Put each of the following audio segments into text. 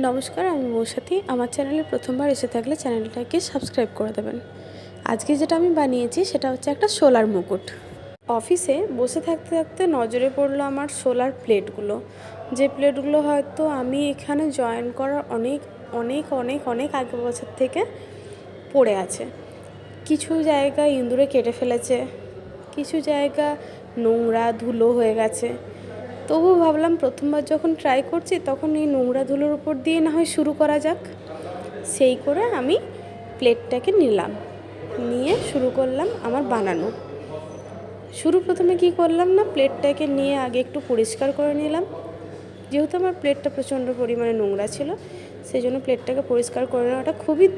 নমস্কার, আমি মৌসাথী। আমার চ্যানেলে প্রথমবার এসে থাকলে চ্যানেলটাকে সাবস্ক্রাইব করে দেবেন। আজকে যেটা আমি বানিয়েছি সেটা হচ্ছে একটা সোলার মুকুট। অফিসে বসে থাকতে থাকতে নজরে পড়ল আমার সোলার প্লেটগুলো। যে প্লেটগুলো হয়তো আমি এখানে জয়েন করার অনেক অনেক অনেক অনেক আগে বছর থেকে পড়ে আছে। কিছু জায়গা ইঁদুরে কেটে ফেলেছে, কিছু জায়গা নোংরা ধুলো হয়ে গেছে। তবু ভাবলাম প্রথমবার যখন ট্রাই করছি, তখন এই নোংরা ধুলোর উপর দিয়ে না হয় শুরু করা যাক। সেই করে আমি প্লেটটাকে নিলাম। নিয়ে শুরু করলাম আমার বানানো। শুরু প্রথমে কি করলাম না প্লেটটাকে নিয়ে আগে একটু পরিষ্কার করে নিলাম। যেহেতু আমার প্লেটটা প্রচণ্ড পরিমাণে নোংরা ছিল সেই জন্য প্লেটটাকে পরিষ্কার করে নেওয়াটা খুবই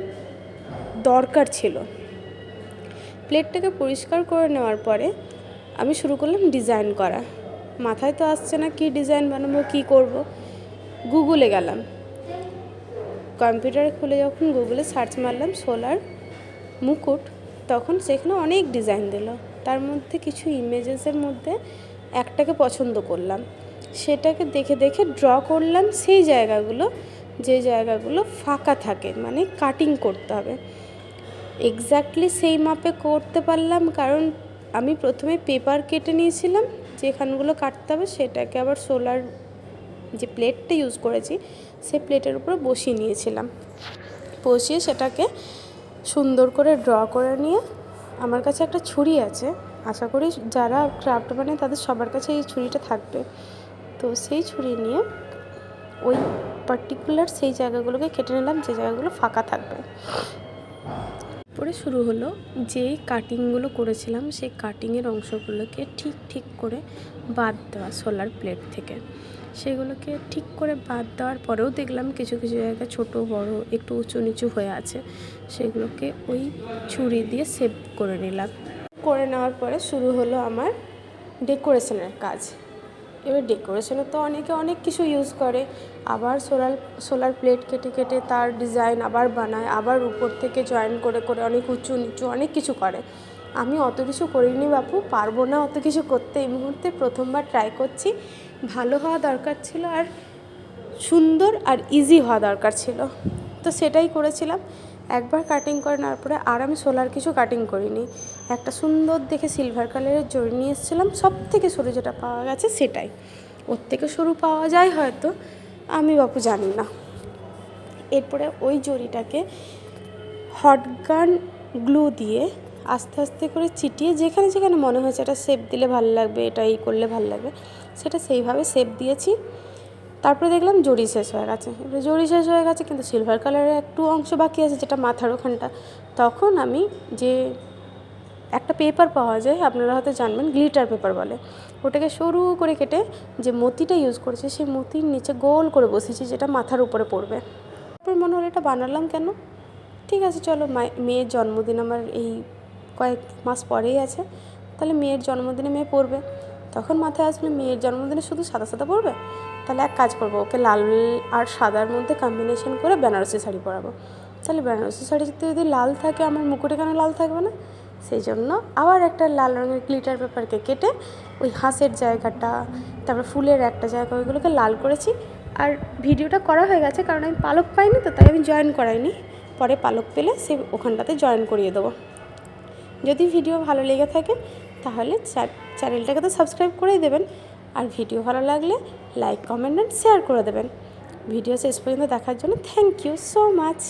দরকার ছিল। প্লেটটাকে পরিষ্কার করে নেওয়ার পরে আমি শুরু করলাম ডিজাইন করা। মাথায় তো আসছে না কী ডিজাইন বানাবো, কী করব। গুগলে গেলাম। কম্পিউটার খুলে যখন গুগলে সার্চ মারলাম সোলার মুকুট, তখন সেখানে অনেক ডিজাইন দিল। তার মধ্যে কিছু ইমেজেসের মধ্যে একটাকে পছন্দ করলাম। সেটাকে দেখে দেখে ড্র করলাম সেই জায়গাগুলো, যে জায়গাগুলো ফাঁকা থাকে মানে কাটিং করতে হবে। এক্স্যাক্টলি সেই মাপে করতে পারলাম, কারণ আমি প্রথমে পেপার কেটে নিয়েছিলাম যেখানগুলো কাটতে হবে সেটাকে আবার সোলার যে প্লেটটা ইউজ করেছি সেই প্লেটের উপরে বসিয়ে নিয়েছিলাম। বসিয়ে সেটাকে সুন্দর করে ড্র করে নিয়ে, আমার কাছে একটা ছুরি আছে। আশা করি যারা ক্রাফট বানায় তাদের সবার কাছে এই ছুরিটা থাকবে। তো সেই ছুরি নিয়ে ওই পার্টিকুলার সেই জায়গাগুলোকে কেটে নিলাম, যে জায়গাগুলো ফাঁকা থাকবে। পরে শুরু হলো যেই কাটিংগুলো করেছিলাম, সেই কাটিংয়ের অংশগুলোকে ঠিক ঠিক করে বাদ দেওয়া সোলার প্লেট থেকে। সেগুলোকে ঠিক করে বাদ দেওয়ার পরেও দেখলাম কিছু কিছু জায়গায় ছোট, বড়, একটু উঁচু, নিচু হয়ে আছে। সেগুলোকে ওই ছুরি দিয়ে সেভ করে নিলাম। করে নেওয়ার পরে শুরু হলো আমার ডেকোরেশনের কাজ। এবার ডেকোরেশনে তো অনেকে অনেক কিছু ইউজ করে। আবার সোলার সোলার প্লেট কেটে কেটে তার ডিজাইন আবার বানায়, আবার উপর থেকে জয়েন করে করে অনেক উঁচু, নিচু অনেক কিছু করে। আমি অত কিছু করিনি বাপু, পারব না অত কিছু করতে। এই মুহূর্তে প্রথমবার ট্রাই করছি। ভালো হওয়া দরকার ছিল আর সুন্দর আর ইজি হওয়া দরকার ছিল। তো সেটাই করেছিলাম। একবার কাটিং করে নেওয়ার পরে আর আমি সোলার কিছু কাটিং করিনি। একটা সুন্দর দেখে সিলভার কালারের জড়ি নিয়ে এসেছিলাম সব থেকে সরু যেটা পাওয়া গেছে সেটাই। ওর থেকে সরু পাওয়া যায় হয়তো, আমি বাপু জানি না। এরপরে ওই জড়িটাকে হটগান গ্লু দিয়ে আস্তে আস্তে করে চিটিয়ে যেখানে যেখানে মনে হয়েছে এটা শেপ দিলে ভালো লাগবে, এটা এই করলে ভালো লাগবে, সেটা সেইভাবে শেপ দিয়েছি। তারপরে দেখলাম জড়ি শেষ হয়ে গেছে। এবারে জড়ি শেষ হয়ে গেছে কিন্তু সিলভার কালারের একটু অংশ বাকি আছে যেটা মাথার ওখানটা। তখন আমি যে একটা পেপার পাওয়া যায়, আপনারা হয়তো জানবেন গ্লিটার পেপার বলে। ওটাকে সরু করে কেটে যে মতিটা ইউজ করেছে, সেই মতির নিচে গোল করে বসেছি যেটা মাথার উপরে পড়বে। তারপর মনে হলো এটা বানালাম কেন? ঠিক আছে, চলো মেয়ের জন্মদিন আমার এই কয়েক মাস পরেই আছে। তাহলে মেয়ের জন্মদিনে মেয়ে পড়বে। তখন মাথায় আসলে, মেয়ের জন্মদিনে শুধু সাদা সাদা পরবে? তাহলে এক কাজ করব, ওকে লাল আর সাদার মধ্যে কম্বিনেশন করে বেনারসি শাড়ি পরাবো। তাহলে বেনারসি শাড়িতে যদি লাল থাকে, আমার মুকুটে কেন লাল থাকবে না? সেই জন্য আবার একটা লাল রঙের গ্লিটার পেপারকে কেটে ওই হাঁসের জায়গাটা, তারপর ফুলের একটা জায়গা, ওইগুলোকে লাল করেছি। আর ভিডিওটা করা হয়ে গেছে, কারণ আমি পালক পাইনি তো, তাই আমি জয়েন করাইনি। পরে পালক পেলে সে ওখানটাতে জয়েন করিয়ে দেবো। যদি ভিডিও ভালো লেগে থাকে, তাহলে চ্যানেলটাকে তো সাবস্ক্রাইব করেই দেবেন। আর ভিডিও ভালো লাগলে লাইক, কমেন্ট অ্যান্ড শেয়ার করে দেবেন। ভিডিও শেষ পর্যন্ত দেখার জন্য থ্যাংক ইউ সো মাচ